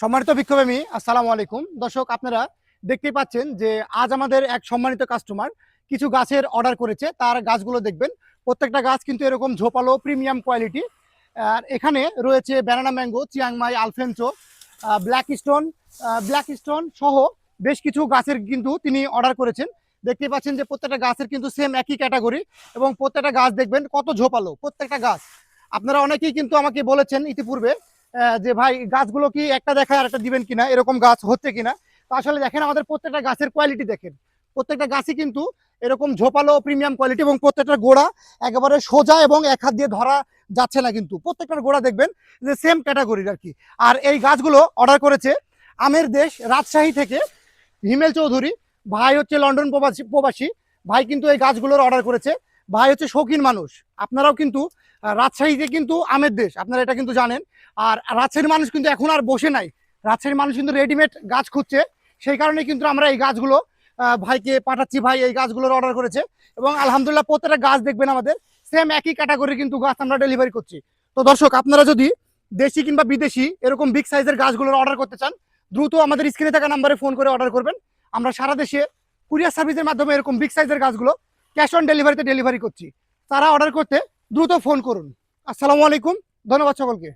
সম্মানিত বিক্ষোভী আসসালামু আলাইকুম। দর্শক, আপনারা দেখতেই পাচ্ছেন যে আজ আমাদের এক সম্মানিত কাস্টমার কিছু গাছের অর্ডার করেছে। তার গাছগুলো দেখবেন, প্রত্যেকটা গাছ কিন্তু এরকম ঝোপালো প্রিমিয়াম কোয়ালিটি আর এখানে রয়েছে banana mango Chiang Mai Alphonso black stone black stone সহ বেশ কিছু গাছের কিন্তু তিনি অর্ডার করেছেন। দেখতেই পাচ্ছেন যে প্রত্যেকটা গাছের কিন্তু সেম একই ক্যাটাগরি এবং প্রত্যেকটা গাছ দেখবেন কত ঝোপালো, প্রত্যেকটা গাছ। আপনারা অনেকেই কিন্তু আমাকে বলেছেন ইতিপূর্বে যে ভাই, গাছগুলো কি একটা দেখায় আর একটা দিবেন কিনা, এরকম গাছ হচ্ছে কিনা? তো আসলে দেখেন, আমাদের প্রত্যেকটা গাছের কোয়ালিটি দেখেন। প্রত্যেকটা গাছই কিন্তু এরকম ঝোপালো প্রিমিয়াম কোয়ালিটি এবং প্রত্যেকটা গোড়া একেবারে সোজা এবং এক হাত দিয়ে ধরা যাচ্ছে না কিন্তু। প্রত্যেকটার গোড়া দেখবেন যে সেম ক্যাটাগরির আর কি। আর এই গাছগুলো অর্ডার করেছে আমের দেশ, রাজশাহী থেকে হিমেল চৌধুরী। ভাই হচ্ছে লন্ডন প্রবাসী প্রবাসী। ভাই কিন্তু এই গাছগুলোর অর্ডার করেছে। ভাই হচ্ছে শৌখিন মানুষ। আপনারাও কিন্তু রাজশাহীতে কিন্তু আমের দেশ, আপনারা এটা কিন্তু জানেন। আর রাজশাহীর মানুষ কিন্তু এখন আর বসে নাই। রাজশাহীর মানুষ কিন্তু রেডিমেড গাছ খুঁজছে। সেই কারণে কিন্তু আমরা এই গাছগুলো ভাইকে পাঠাচ্ছি। ভাই এই গাছগুলোর অর্ডার করেছে। এবং আলহামদুলিল্লাহ প্রত্যেকটা গাছ দেখবেন আমাদের সেম একই ক্যাটাগরি কিন্তু গাছ আমরা ডেলিভারি করছি। তো দর্শক, আপনারা যদি দেশি কিংবা বিদেশি এরকম বিগ সাইজের গাছগুলোর অর্ডার করতে চান, দ্রুত আমাদের স্ক্রিনে থাকা নাম্বারে ফোন করে অর্ডার করবেন। আমরা সারা দেশে কুরিয়ার সার্ভিসের মাধ্যমে এরকম বিগ সাইজের গাছগুলো ক্যাশ অন ডেলিভারিতে ডেলিভারি করছি। তারা অর্ডার করতে দ্রুত ফোন করুন। আসসালামু আলাইকুম, ধন্যবাদ সকলকে।